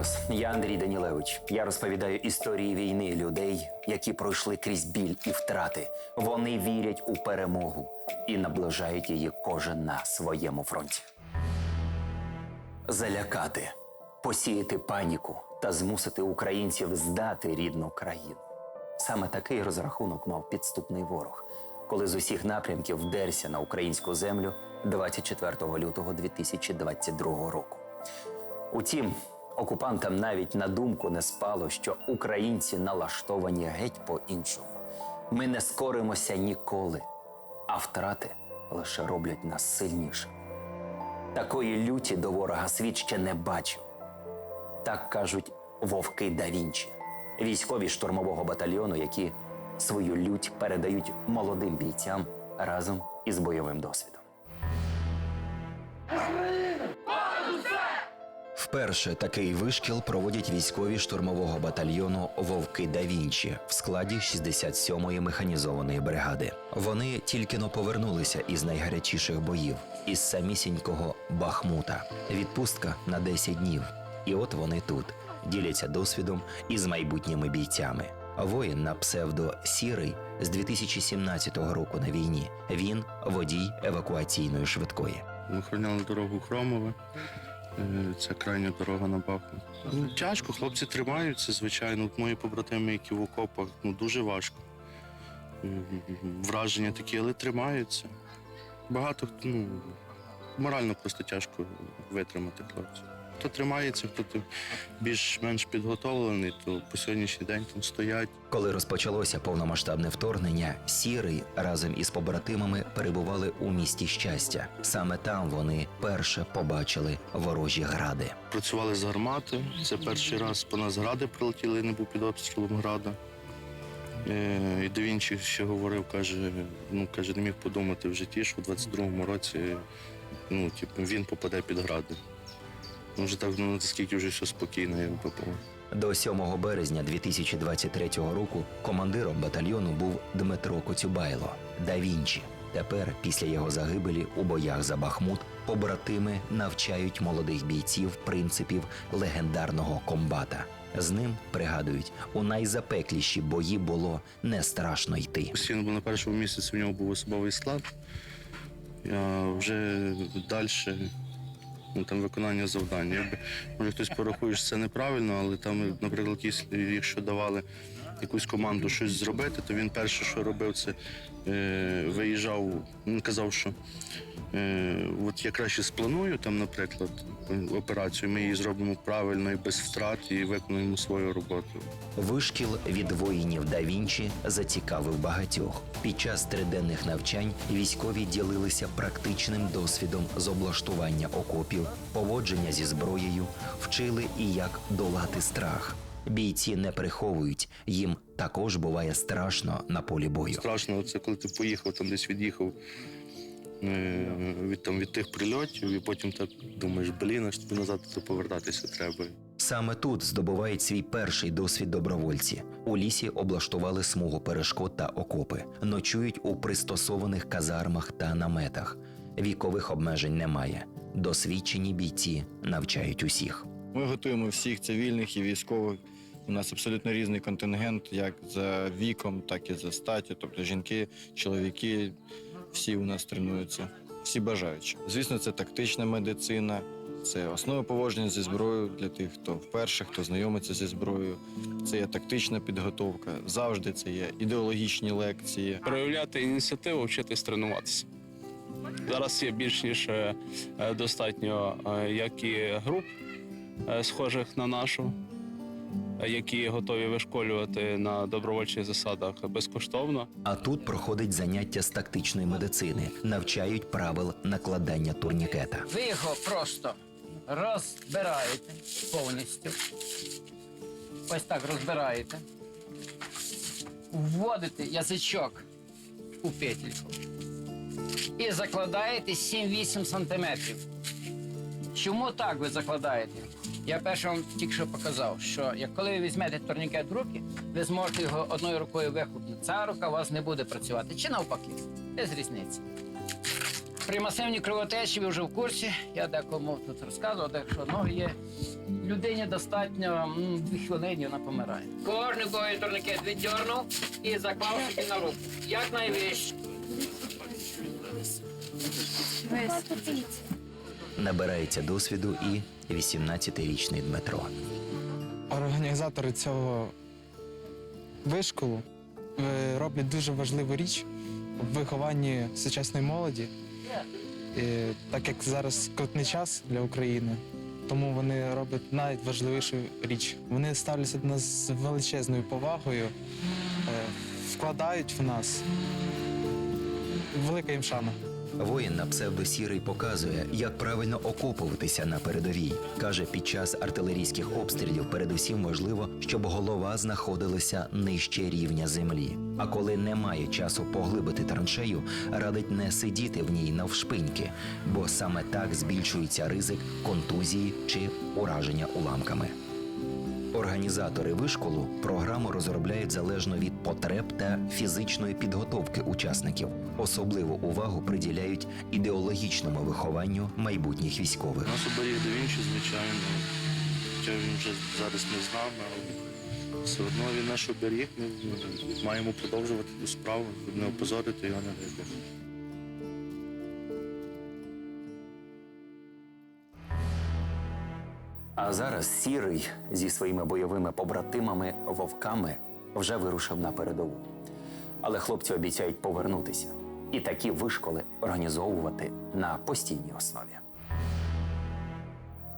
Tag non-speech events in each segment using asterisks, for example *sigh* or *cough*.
вас. Я Андрій Данілевич. Я розповідаю історії війни людей, які пройшли крізь біль і втрати. Вони вірять у перемогу і наближають її кожен на своєму фронті. Залякати, посіяти паніку та змусити українців здати рідну країну. Саме такий розрахунок мав підступний ворог, коли з усіх напрямків вдерся на українську землю 24 лютого 2022 року. Утім, окупантам навіть на думку не спало, що українці налаштовані геть по-іншому. Ми не скоримося ніколи, а втрати лише роблять нас сильнішими. Такої люті до ворога світ ще не бачив. Так кажуть вовки да Вінчі, військові штурмового батальйону, які свою лють передають молодим бійцям разом із бойовим досвідом. Вперше такий вишкіл проводять військові штурмового батальйону Вовки да Вінчі в складі 67-ї механізованої бригади. Вони тільки но повернулися із найгарячіших боїв із самісінького Бахмута. Відпустка на 10 днів. І от вони тут діляться досвідом із майбутніми бійцями. Воїн на псевдо Сірий з 2017 року на війні. Він водій евакуаційної швидкої. Охороняли дорогу Хромове. Е, Це крайня дорога на Бахмут. Ну, тяжко, хлопці тримаються, звичайно. Мої побратими, які в окопах, ну дуже важко. Враження такі, але тримаються. Багато ну, морально просто тяжко витримати хлопців. Хто тримається, хто більш-менш підготовлений, то по сьогоднішній день там стоять. Коли розпочалося повномасштабне вторгнення, сірий разом із побратимами перебували у місті щастя. Саме там вони перше побачили ворожі гради. Працювали з гармати. Це перший раз по нас гради прилетіли, я не був під обстрілом града. Е, І Де Вінчі ще говорив, каже, ну каже, не міг подумати в житті, що в 22-му році ну, типу, він попаде під гради. Ну, вже так, ну наскільки вже все спокійно, якби було. До 7 березня 2023 року командиром батальйону був Дмитро Коцюбайло да Вінчі. Тепер, після його загибелі у боях за Бахмут, побратими навчають молодих бійців принципів легендарного комбата. З ним пригадують, у найзапекліші бої було не страшно йти. Постійно на першому місяці, в нього був особовий склад. А вже далі ну, там виконання завдань. Якби, може хтось порахує, що це неправильно, але там, наприклад, якщо давали якусь команду щось зробити, то він перше, що робив, це е, виїжджав, він казав, що е, от я краще спланую там, наприклад, операцію, ми її зробимо правильно і без втрат, і виконуємо свою роботу. Вишкіл від воїнів да Вінчі зацікавив багатьох. Під час триденних навчань військові ділилися практичним досвідом з облаштування окопів, поводження зі зброєю, вчили і як долати страх. Бійці не приховують, їм також буває страшно на полі бою. Страшно, це коли ти поїхав, там десь від'їхав е, від, там, від тих прильотів, і потім так думаєш, блін, аж тобі назад туди повертатися треба. Саме тут здобувають свій перший досвід добровольці. У лісі облаштували смугу перешкод та окопи, ночують у пристосованих казармах та наметах. Вікових обмежень немає. Досвідчені бійці навчають усіх. Ми готуємо всіх цивільних і військових. У нас абсолютно різний контингент, як за віком, так і за статтю. Тобто жінки, чоловіки, всі у нас тренуються, всі бажаючі. Звісно, це тактична медицина, це основи поводження зі зброєю для тих, хто вперше, хто знайомиться зі зброєю. Це є тактична підготовка. Завжди це є ідеологічні лекції. проявляти ініціативу, вчитись тренуватися. Зараз є більш ніж е, е, достатньо е, як і груп, схожих на нашу, е, які готові вишколювати на добровольчих засадах безкоштовно. А тут проходить заняття з тактичної медицини, навчають правил накладання турнікета. Ви його просто розбираєте повністю. Ось так розбираєте. Вводите язичок у петельку і закладаєте 7-8 сантиметрів. Чому так ви закладаєте? Я перше вам тільки що показав, що як коли ви візьмете турнікет в руки, ви зможете його одною рукою вихопнути. Ця рука у вас не буде працювати. Чи навпаки? Без різниці. При масивній кровотечі ви вже в курсі. Я декому тут розказував, так що ноги є людині достатньо дві хвилини, вона помирає. Кожен кого турникет віддернув і заклав собі на руку. Як найвище. Набирається досвіду і 18-річний Дмитро. Організатори цього вишколу е, роблять дуже важливу річ в вихованні сучасної молоді, І так як зараз скрутний час для України, тому вони роблять найважливішу річ. Вони ставляться до нас з величезною повагою, е, вкладають в нас. Велика їм шана. Воїн на псевдосірий показує, як правильно окопуватися на передовій. Каже, під час артилерійських обстрілів передусім важливо, щоб голова знаходилася нижче рівня землі. А коли немає часу поглибити траншею, радить не сидіти в ній навшпиньки, бо саме так збільшується ризик контузії чи ураження уламками. Організатори вишколу програму розробляють залежно від потреб та фізичної підготовки учасників. Особливу увагу приділяють ідеологічному вихованню майбутніх військових. Нас оберіг да Вінчі, звичайно. Хоча він вже зараз не з нами, але все одно він наш оберіг. Ми маємо продовжувати цю справу, не опозорити його не А зараз сірий зі своїми бойовими побратимами вовками вже вирушив на передову. Але хлопці обіцяють повернутися і такі вишколи організовувати на постійній основі.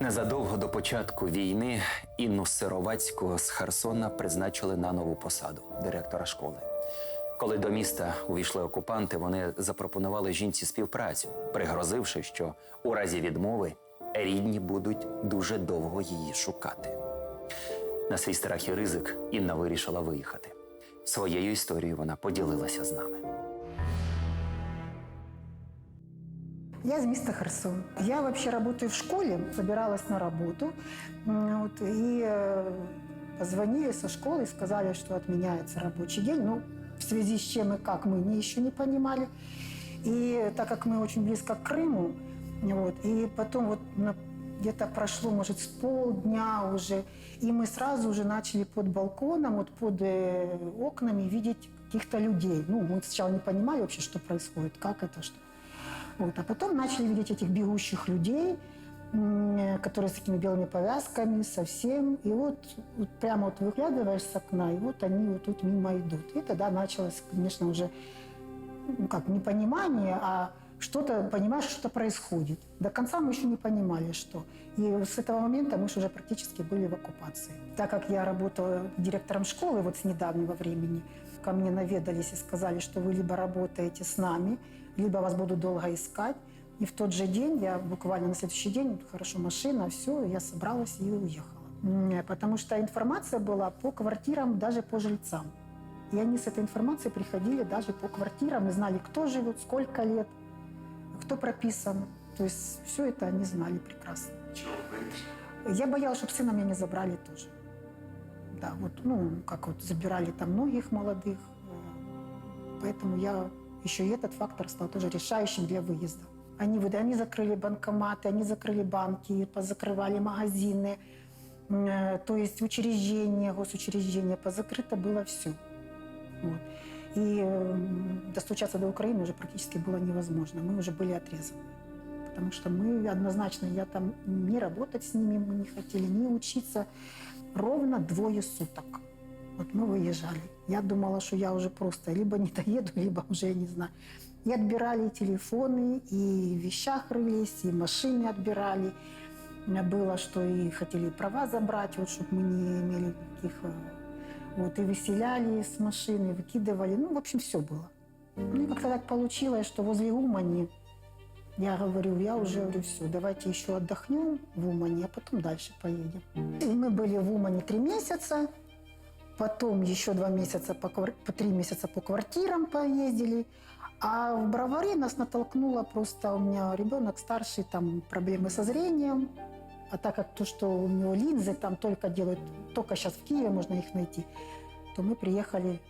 Незадовго до початку війни Інну Сировацьку з Херсона призначили на нову посаду директора школи. Коли до міста увійшли окупанти, вони запропонували жінці співпрацю, пригрозивши, що у разі відмови рідні будуть дуже довго її шукати. На свій страх і ризик Інна вирішила виїхати. Своєю історією вона поділилася з нами. Я из места Херсон. Я вообще работаю в школе, собиралась на работу. М, Вот, и э, позвонили со школы, сказали, что отменяется рабочий день. Ну, в связи с чем и как мы не, еще не понимали. И так как мы очень близко к Крыму, вот, и потом вот где-то прошло, может, с полдня уже, и мы сразу уже начали под балконом, вот под э, окнами видеть каких-то людей. Ну, мы сначала не понимали вообще, что происходит, как это, что. Вот. А потом начали видеть этих бегущих людей, м, которые с такими белыми повязками, совсем. И вот, вот прямо вот выглядываешь с окна, и вот они вот тут мимо идут. И тогда началось, конечно, уже ну, как непонимание, а что-то, понимаешь, что происходит. До конца мы еще не понимали, что. И с этого момента мы же уже практически были в оккупации. Так как я работала директором школы вот с недавнего времени, ко мне наведались и сказали, что вы либо работаете с нами, либо вас будут долго искать. И в тот же день, я буквально на следующий день, хорошо, машина, все, я собралась и уехала. Потому что информация была по квартирам, даже по жильцам. И они с этой информацией приходили даже по квартирам и знали, кто живет, сколько лет, кто прописан. То есть все это они знали прекрасно. Я боялась, чтобы сына меня не забрали тоже. Да, вот, ну, как вот забирали там многих молодых. Поэтому я еще и этот фактор стал тоже решающим для выезда. Они, они закрыли банкоматы, они закрыли банки, позакрывали магазины, э, то есть учреждения, госучреждения, позакрыто было все. Вот. И э, достучаться до Украины уже практически было невозможно. Мы уже были отрезаны. Потому что мы однозначно, я там не работать с ними мы не хотели, не учиться. Ровно двое суток. Вот мы выезжали. Я думала, что я уже просто либо не доеду, *laughs* либо уже я не знаю. И отбирали и телефоны, и в вещах рылись, и машины отбирали. У меня было, что и хотели права забрать, вот, чтобы мы не имели никаких... Вот, и выселяли с машины, выкидывали. Ну, в общем, все было. Ну, и как-то так получилось, что возле Умани я говорю, я уже говорю, все, давайте еще отдохнем в Умане, а потом дальше поедем. И мы были в Умане три месяца, потом еще два месяца, по, по три месяца по квартирам поездили. А в Броваре нас натолкнуло просто, у меня ребенок старший, там проблемы со зрением. А так как то, что у него линзы там только делают, только сейчас в Киеве можно их найти, то мы приехали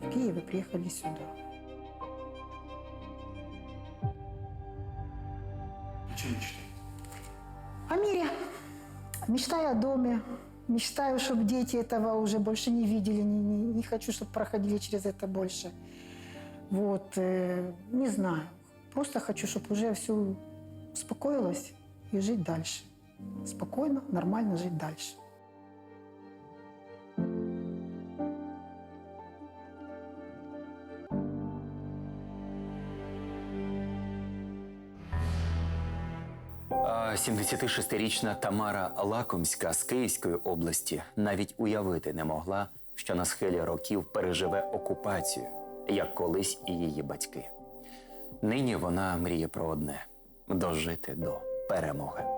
в Киев и приехали сюда. О мире. Мечтаю о доме, мечтаю, чтобы дети этого уже больше не видели, не, не- не хочу, чтобы проходили через это больше. Вот, э, не знаю. Просто хочу, чтобы уже все успокоилось и жить дальше. Спокойно, нормально жить дальше. А 76-річна Тамара Лакомська з Київської області навіть уявити не могла, що на схилі років переживе окупацію, як колись і її батьки. Нині вона мріє про одне дожити до перемоги.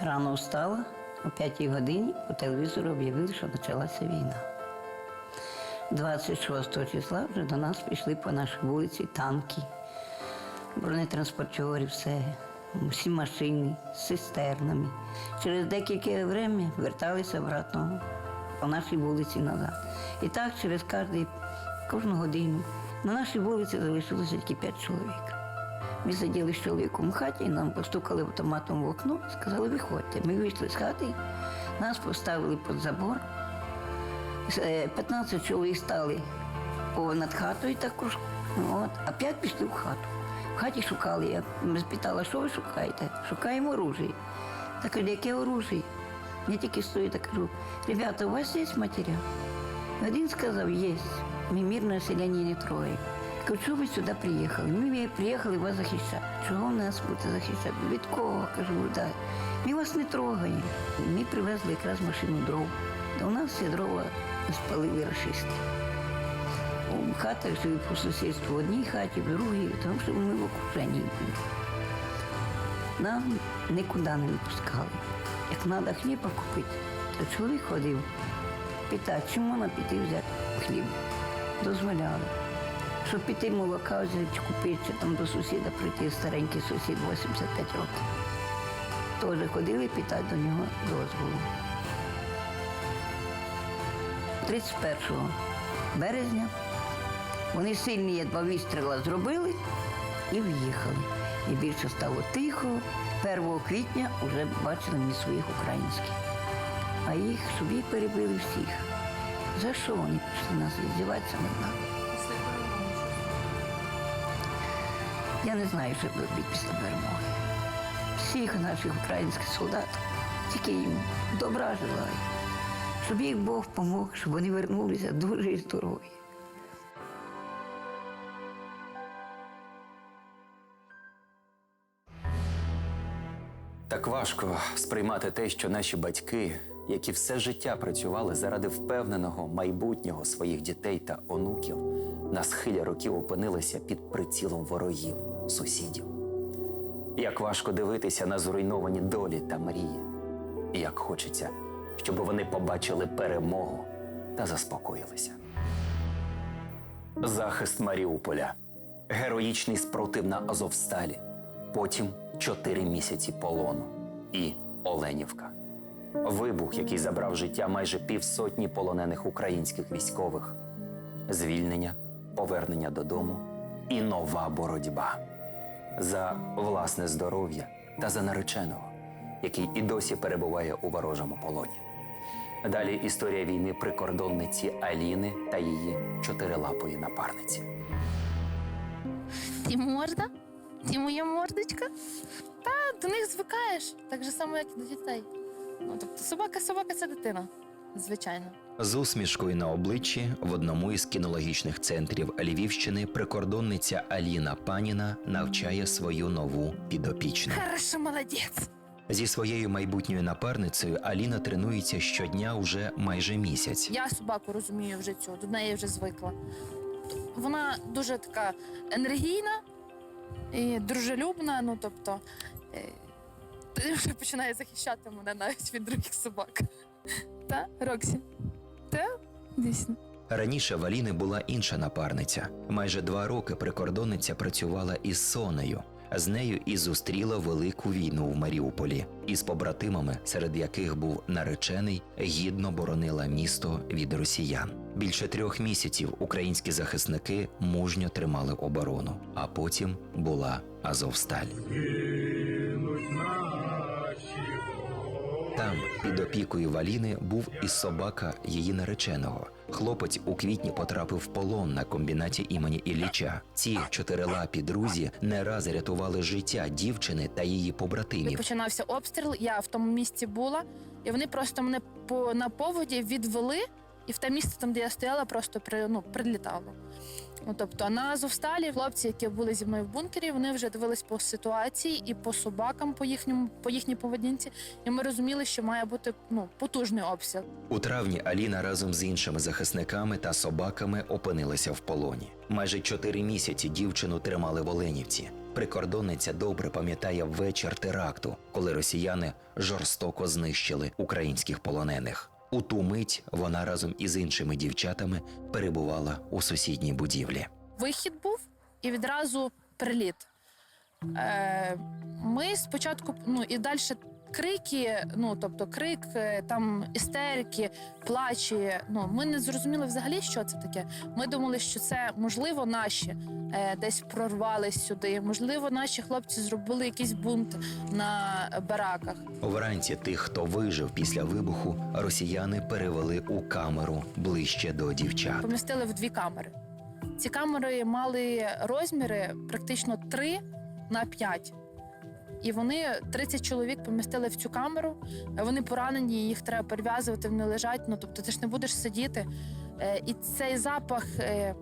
Рано встала о 5 годині по телевізору об'явили, що почалася війна. 26 числа вже до нас пішли по нашій вулиці танки, бронетранспортери, все, всі машини з цистернами. Через декілька время верталися обратно по нашій вулиці назад. І так через кожну годину на нашій вулиці залишилося тільки 5 чоловік. Ми сиділи з чоловіком в хаті, нам постукали автоматом в окно, сказали, виходьте. Ми вийшли з хати, нас поставили під забор. Е, 15 чоловік стали над хатою також, от, а 5 пішли в хату. В хаті шукали. Я спитала, що ви шукаєте? Шукаємо оружие. Так кажу, яке оружие? Я тільки стою та кажу, ребята, у вас є матеріал? Один сказав, є. Ми мирне населення не трогаємо. Кажу, чого ви сюди приїхали? Ми приїхали вас захищати. Чого нас будете захищати? Від кого? Кажу, да. Ми вас не трогаємо. Ми привезли якраз машину дров. Та у нас всі дрова спалили расисти. У хатах жили по сусідству в одній хаті, в другій, тому що ми в окруженні були. Нам нікуди не випускали. Як треба хліба купити, то чоловік ходив, питав, чи можна піти взяти хліб. Дозволяли. Щоб піти молока взяти, купити, там до сусіда прийти, старенький сусід 85 років. Теж ходили питати до нього дозволу. 31 березня вони сильні два вистріла зробили і в'їхали. І більше стало тихо. 1 квітня вже бачили ми своїх українських. А їх собі перебили всіх. За що вони пішли нас здіватися над нами? Я не знаю, що робити після перемоги. Всіх наших українських солдат, тільки їм добра желаю. Щоб їх Бог помог, щоб вони вернулися дуже і здорові. Так важко сприймати те, що наші батьки, які все життя працювали заради впевненого майбутнього своїх дітей та онуків, на схилі років опинилися під прицілом ворогів, сусідів. Як важко дивитися на зруйновані долі та мрії, і як хочеться, щоб вони побачили перемогу та заспокоїлися. Захист Маріуполя, героїчний спротив на Азовсталі, потім чотири місяці полону і Оленівка. Вибух, який забрав життя майже півсотні полонених українських військових, звільнення, повернення додому і нова боротьба за власне здоров'я та за нареченого, який і досі перебуває у ворожому полоні. Далі історія війни прикордонниці Аліни та її чотирилапої напарниці. Ти морда? Ти моя мордочка? Та до них звикаєш, так же само, як і до дітей. Ну, тобто собака, собака це дитина, звичайно. З усмішкою на обличчі в одному із кінологічних центрів Львівщини прикордонниця Аліна Паніна навчає свою нову підопічну. Хорошо, молодець. Зі своєю майбутньою напарницею Аліна тренується щодня уже майже місяць. Я собаку розумію вже цю, до неї вже звикла. Вона дуже така енергійна і дружелюбна, ну тобто е, *laughs* вже починає захищати мене навіть від других собак. *laughs* Та, Роксі? Та, дійсно. Раніше в Аліни була інша напарниця. Майже два роки прикордонниця працювала із Сонею. З нею і зустріла велику війну в Маріуполі. Із побратимами, серед яких був наречений, гідно боронила місто від росіян. Більше трьох місяців українські захисники мужньо тримали оборону, а потім була Азовсталь. Там, під опікою Валіни, був і собака її нареченого. Хлопець у квітні потрапив в полон на комбінаті імені Ілліча. Ці чотирилапі друзі не раз рятували життя дівчини та її побратимів. Починався обстріл, я в тому місці була, і вони просто мене по на поводі відвели, і в те місце, там, де я стояла, просто при, ну, прилітало. Ну, тобто, на Азовсталі хлопці, які були зі мною в бункері, вони вже дивились по ситуації і по собакам, по їхньому, по їхній поведінці, і ми розуміли, що має бути ну, потужний обстріл. У травні Аліна разом з іншими захисниками та собаками опинилася в полоні. Майже чотири місяці дівчину тримали в Оленівці. Прикордонниця добре пам'ятає вечір теракту, коли росіяни жорстоко знищили українських полонених. У ту мить вона разом із іншими дівчатами перебувала у сусідній будівлі. вихід був і відразу приліт. Е, ми спочатку, ну і далі крики, ну тобто крик, е, там істерики, плачі. Ну ми не зрозуміли взагалі, що це таке. Ми думали, що це можливо наші е, десь прорвались сюди. Можливо, наші хлопці зробили якийсь бунт на бараках. Вранці тих, хто вижив після вибуху, росіяни перевели у камеру ближче до дівчат. помістили в дві камери. Ці камери мали розміри практично 3 на 5. І вони 30 чоловік помістили в цю камеру. Вони поранені, їх треба перев'язувати, вони лежать. Ну тобто ти ж не будеш сидіти. Е, І цей запах е,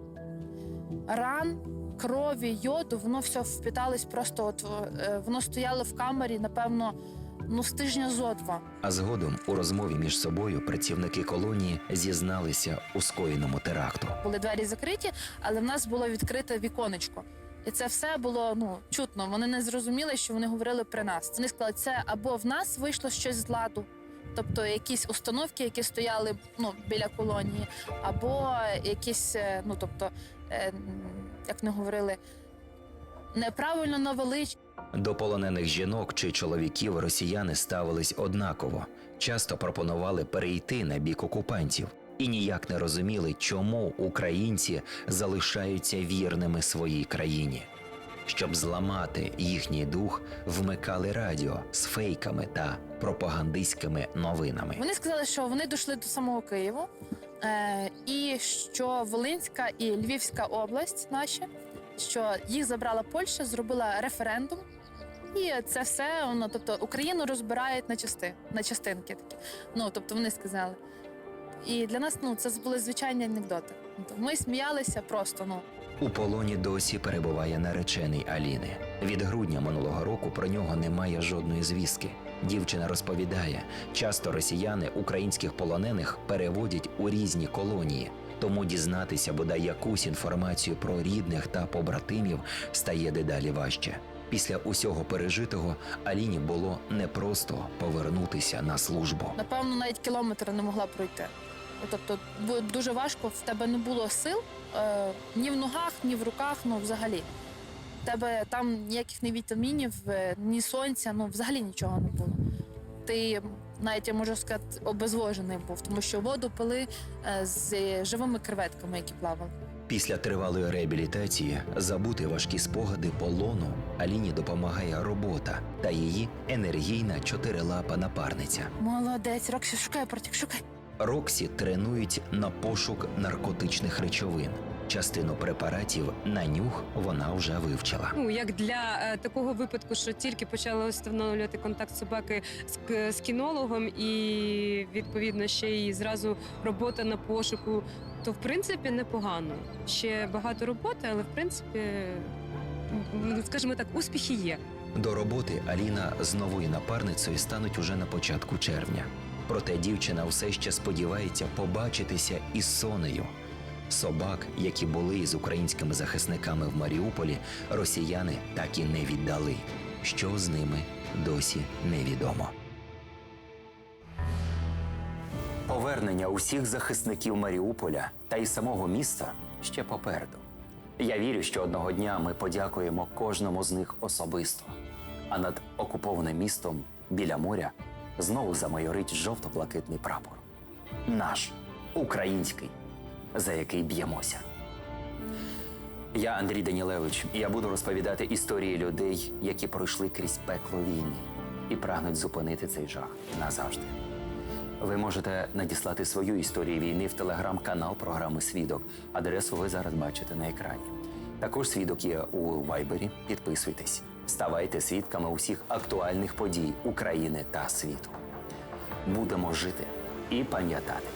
ран, крові, йоду, воно все впіталось просто. От е, воно стояло в камері, напевно, ну з тижня зо два. А згодом у розмові між собою працівники колонії зізналися у скоєному теракту. були двері закриті, але в нас було відкрите віконечко. І це все було ну чутно. Вони не зрозуміли, що вони говорили при нас. Вони сказали, це або в нас вийшло щось з ладу, тобто якісь установки, які стояли ну, біля колонії, або якісь, е, ну тобто, е, як вони говорили, неправильно навели До полонених жінок чи чоловіків росіяни ставились однаково, часто пропонували перейти на бік окупантів і ніяк не розуміли, чому українці залишаються вірними своїй країні. Щоб зламати їхній дух, вмикали радіо з фейками та пропагандистськими новинами. Вони сказали, що вони дійшли до самого Києву, е, і що Волинська і Львівська область наші, що їх забрала Польща, зробила референдум. І це все, ну, тобто Україну розбирають на части, на частинки такі. Ну, тобто вони сказали. І для нас ну, це були звичайні анекдоти. Тобто Ми сміялися просто, ну. У полоні досі перебуває наречений Аліни. Від грудня минулого року про нього немає жодної звістки. Дівчина розповідає, часто росіяни українських полонених переводять у різні колонії, тому дізнатися бодай якусь інформацію про рідних та побратимів стає дедалі важче. Після усього пережитого Аліні було непросто повернутися на службу. напевно, навіть кілометра не могла пройти. Тобто дуже важко, в тебе не було сил е, ні в ногах, ні в руках, ну взагалі. В тебе там ніяких ні вітамінів, е, ні сонця, ну взагалі нічого не було. Ти навіть я можу сказати, обезвожений був, тому що воду пили е, з живими креветками, які плавали. Після тривалої реабілітації забути важкі спогади полону Аліні допомагає робота та її енергійна чотирилапа напарниця. Молодець, Роксі, шукай протік, шукай. Роксі тренують на пошук наркотичних речовин. Частину препаратів на нюх вона вже вивчила. Ну як для е, такого випадку, що тільки почали встановлювати контакт собаки з, к- з кінологом, і відповідно ще й зразу робота на пошуку, то в принципі непогано. Ще багато роботи, але в принципі, м, скажімо так, успіхи є. До роботи Аліна з новою напарницею стануть уже на початку червня. Проте дівчина все ще сподівається побачитися із Сонею. Собак, які були з українськими захисниками в Маріуполі, росіяни так і не віддали. Що з ними досі невідомо. Повернення усіх захисників Маріуполя та й самого міста ще попереду. Я вірю, що одного дня ми подякуємо кожному з них особисто. А над окупованим містом біля моря знову замайорить жовто-блакитний прапор. Наш український, за який б'ємося. Я Андрій Данілевич, і я буду розповідати історії людей, які пройшли крізь пекло війни і прагнуть зупинити цей жах назавжди. Ви можете надіслати свою історію війни в телеграм-канал програми Свідок. Адресу ви зараз бачите на екрані. Також свідок є у Вайбері. Підписуйтесь, ставайте свідками усіх актуальних подій України та світу. Будемо жити і пам'ятати.